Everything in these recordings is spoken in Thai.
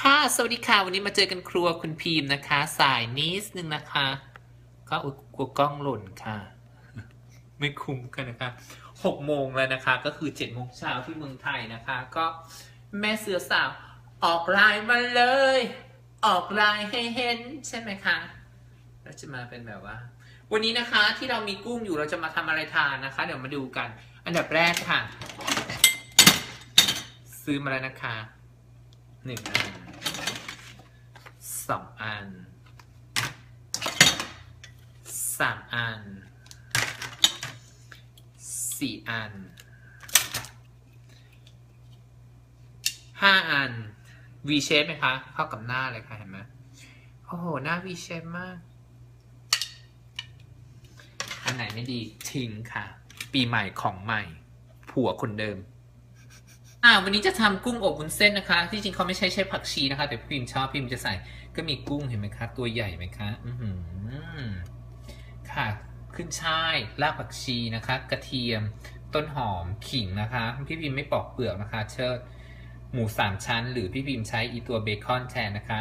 ค่ะ สวัสดีค่ะ วันนี้มาเจอกันครัวคุณพีมนะคะ สายนิดนึงนะคะ ก็อุกลัวกล้องหล่นค่ะ ไม่คุ้มกันนะคะหกโมงแล้วนะคะ ก็คือเจ็ดโมงเช้าที่เมืองไทยนะคะ ก็แม่เสือสาว ออกลน์มาเลย ออกลน์ให้เห็นใช่ไหมคะเราจะมาเป็นแบบว่า วันนี้นะคะที่เรามีกุ้งอยู่เราจะมาทำอะไรทานนะคะ เดี๋ยวมาดูกัน อันดับแรกค่ะ ซื้อมาแล้วนะคะหนึ่งอัน สองอันสามอันสี่อันห้าอัน V shape ไหมคะ เข้ากับหน้าเลยค่ะ เห็นไหมโอ้โห หน้า V shape มาก อันไหนไม่ดีทิ้งค่ะ ปีใหม่ของใหม่ ผัวคนเดิม อ่าวันนี้จะทำกุ้งอบวุ้นเส้นนะคะ ที่จริงเขาไม่ใช่ใช้ผักชีนะคะ แต่พี่พิมชอบพี่พิมจะใส่ ก็มีกุ้งเห็นไหมคะ ตัวใหญ่ไหมคะ อืมค่ะขึ้นช่ายรากผักชีนะคะ กระเทียมต้นหอมขิงนะคะ พี่พิมไม่ปอกเปลือกนะคะ เชิดหมูสามชั้น หรือพี่พิมใช้อีตัวเบคอนแทนนะคะ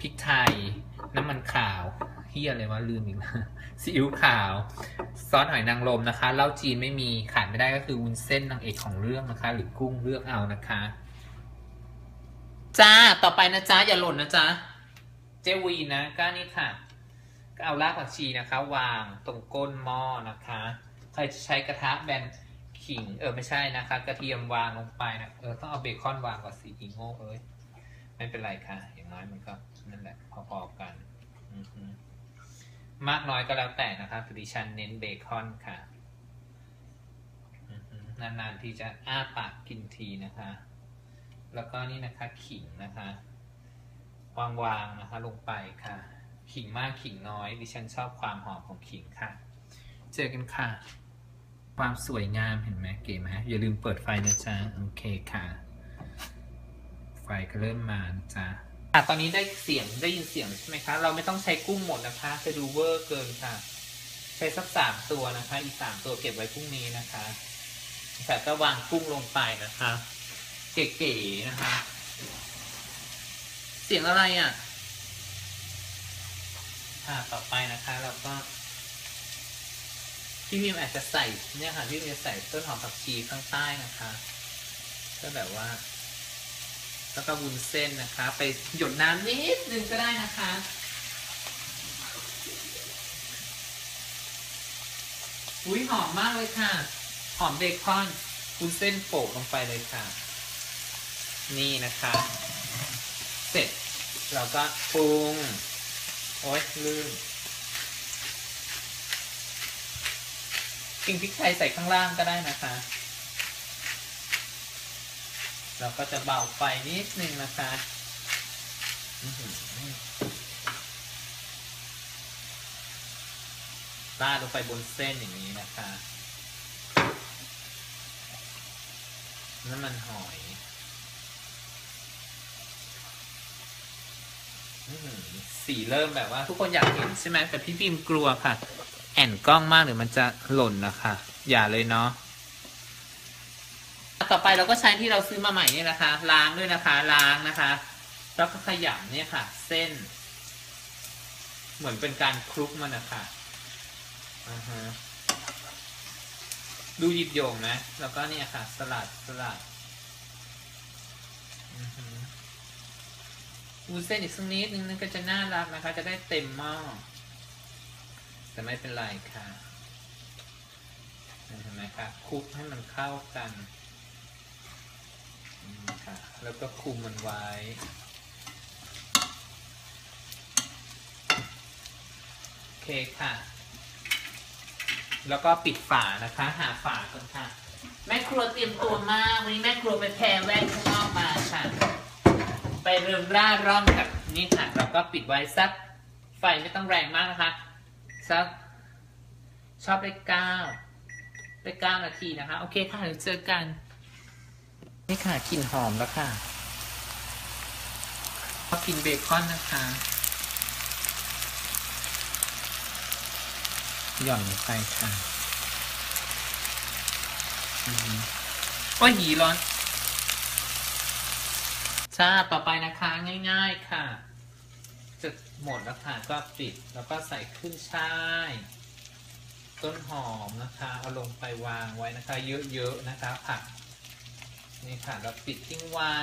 พริกไทย น้ำมันขาวเฮียอะไรวะลืมอีกแล้วซีอิ๊วขาว ซอสหอยนางรมนะคะเหล้าจีนไม่มีขาดไม่ได้ก็คือวุ้นเส้นนางเอกของเรื่องนะคะ หรือกุ้งเลือกเอานะคะ จ้าต่อไปนะจ๊ะอย่าหล่นนะจ๊ะเจวีนะก็นี่ค่ะก็เอารากผักชีนะคะ วางตรงก้นหม้อนะคะ ใครจะใช้กระทะแบนขิงเออไม่ใช่นะคะ กระเทียมวางลงไปนะเออต้องเอาเบคอนวางก่อนสีอีโง่เอ้ย ไม่เป็นไรค่ะ อย่างน้อยมันก็นั่นแหละพอๆกันมากน้อยก็แล้วแต่นะคะดิฉันเน้นเบคอนค่ะ นานๆที่จะอ้าปากกินทีนะคะ แล้วก็นี่นะคะขิงนะคะ วางๆนะคะลงไปค่ะ ขิงมากขิงน้อย ดิฉันชอบความหอมของขิงค่ะ เจอกันค่ะ ความสวยงามเห็นไหมเก๋ไหมอย่าลืมเปิดไฟนะจ๊ะ โอเคค่ะ ไฟก็เริ่มมาจ๊ะอะตอนนี้ได้เสียงได้ยินเสียงใช่ไหมคะ เราไม่ต้องใช้กุ้งหมดนะคะจะดูเวอร์เกินค่ะ ใช้สักสามตัวนะคะ อีกสามตัวเก็บไว้พรุ่งนี้นะคะแต่ก็วางกุ้งลงไปนะคะ เก๋ๆนะคะ เสียงอะไรอะอ่าต่อไปนะคะ เราก็พี่พิมอาจจะใส่เนี่ยค่ะพี่พิมจะใส่ต้นหอมผักชีข้างใต้นะคะก็แบบว่า แล้วก็วุ้นเส้นนะคะ ไปหยดน้ำนิดนึงก็ได้นะคะ อุ้ยหอมมากเลยค่ะ หอมเบคอนวุ้นเส้นโปะลงไปเลยค่ะ นี่นะคะ เสร็จเราก็ปรุง โอ๊ยลืมกิ่งพริกไทยใส่ข้างล่างก็ได้นะคะ เราก็จะเบาไฟนิดนึงนะคะอื้อหือราดลงไปบนเส้นอย่างนี้นะคะน้ำมันหอยสีเริ่มแบบว่า ทุกคนอยากเห็นใช่ไหมแต่พี่พิมกลัวค่ะ แอนกล้องมากเดี๋ยวมันจะหล่นนะคะ อย่าเลยเนาะ ต่อไปเราก็ใช้ที่เราซื้อมาใหม่นี่นะคะ ล้างด้วยนะคะ ล้างนะคะ แล้วก็ขยำเนี่ยค่ะ เส้น เหมือนเป็นการคลุกมันนะคะอ่าฮะดูหยิบโยงนะ แล้วก็เนี่ยค่ะ สลัดสลัดอือฮึวุ้นเส้นอีกสักนิดนึงนั่นก็จะน่ารักนะคะ จะได้เต็มหม้อแต่ไม่เป็นไรค่ะเห็นไหมคะคลุกให้มันเข้ากัน ค่ะ แล้วก็คุมมันไว้ โอเคค่ะ แล้วก็ปิดฝานะคะ หาฝาก่อนค่ะ แม่ครัวเตรียมตัวมาก วันนี้แม่ครัวไปแพรแว่นข้างนอกมาค่ะ ไปเริ่มร่าร่อนกับนี่ค่ะเราก็ปิดไว้สัก ไฟไม่ต้องแรงมากนะคะ สักชอบได้เก้าได้เก้านาทีนะคะ โอเคค่ะเดี๋ยวเจอกัน นี่ค่ะกลิ่นหอมแล้วค่ะพอกินเบคอนนะคะ หย่อนลงไปค่ะอือหือโอ้ยหีร้อนชาต่อไปนะคะง่ายๆค่ะ จะหมดแล้วค่ะก็ปิดแล้วก็ใส่ขึ้นช่ายต้นหอมนะคะ เอาลงไปวางไว้นะคะ เยอะๆนะคะ ผัก นี่ค่ะเราปิดทิ้งไว้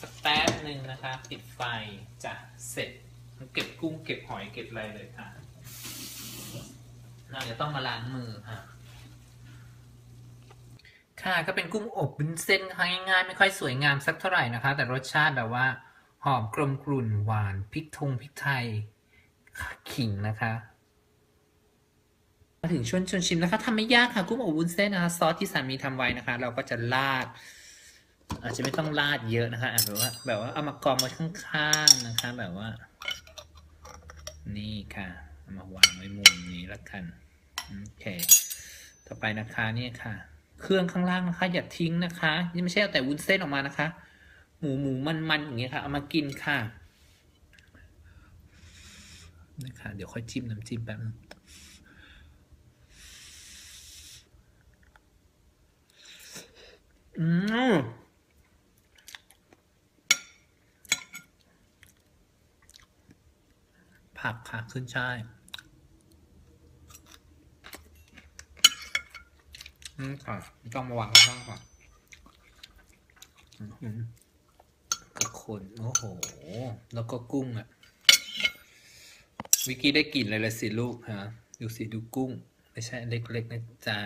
สักแป๊บหนึ่งนะคะ ปิดไฟจะเสร็จเก็บกุ้งเก็บหอยเก็บอะไรเลยค่ะเราจะต้องมาล้างมือค่ะ ค่ะก็เป็นกุ้งอบบุ้นเส้นค่ะง่ายๆ ไม่ค่อยสวยงามสักเท่าไหร่นะคะ แต่รสชาติแบบว่า หอมกลมกลุ่นหวานพริกทงพริกไทยขิงนะคะ มาถึงชวนชวนชิมนะคะทำไม่ยากค่ะกุ้งอบวุ้นเส้นนะคะซอสที่สามีทำไว้นะคะ เราก็จะราด อาจจะไม่ต้องราดเยอะนะคะแบบว่า แบบว่าเอามากองไว้ข้างๆนะคะ แบบว่า นี่ค่ะเอามาวางไว้มุมนี้ละกันโอเค ต่อไปนะคะนี่ค่ะ เครื่องข้างล่างนะคะ อย่าทิ้งนะคะ นี่ไม่ใช่เอาแต่วุ้นเส้นออกมานะคะ หมูหมูมันมันๆอย่างเงี้ยค่ะ เอามากินค่ะนี่ค่ะเดี๋ยวค่อยจิ้มน้ำจิ้มแป๊บนึง อืมผักค่ะขึ้นช่ายอืมค่ะต้องมาวางข้างๆก่อนอื้อหือกระคนโอ้โห แล้วก็กุ้งอะ วิกกี้ได้กลิ่นอะไรละสิลูกฮะ ดูสิดูกุ้ง ไม่ใช่เล็กๆนะจ๊ะ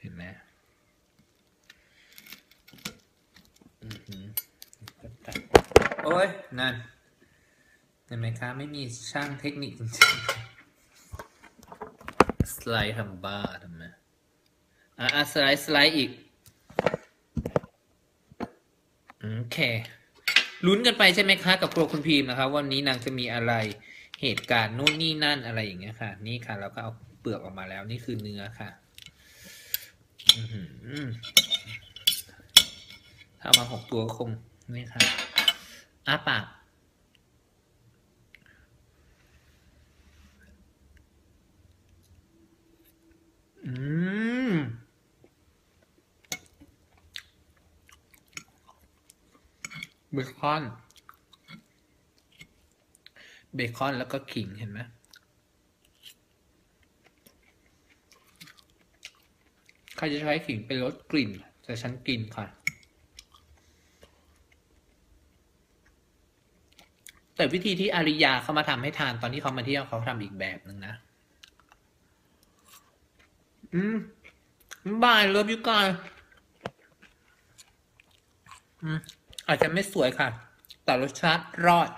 เห็นไหมอือหือก็ตัด โอ้ย นั่น เห็นไหมคะไม่มีช่างเทคนิคจริงๆ สไลด์ทำบ้าทำไม อะสไลด์ สไลด์อีก โอเค ลุ้นกันไปใช่ไหมคะ กับครัวคุณพีมนะคะวันนี้นางจะมีอะไรเหตุการณ์นู่นนี่นั่นอะไรอย่างเงี้ยค่ะ นี่ค่ะ เราก็เอาเปลือกออกมาแล้วนี่คือเนื้อค่ะ อื ถ้ามาหกตัวก็คงนี่ค่ะอ้าปากอืมเบคอน เบคอนแล้วก็ขิงเห็นไหมใครจะใช้ขิงเป็นลดกลิ่น แต่ฉันกินค่ะ แต่วิธีที่อาริยาเขามาทำให้ทานตอนที่เขามาเที่ยวเขาทำอีกแบบหนึ่งนะอืมบายเลิฟยูกายอืมอาจจะไม่สวยค่ะ แต่รสชาติรอด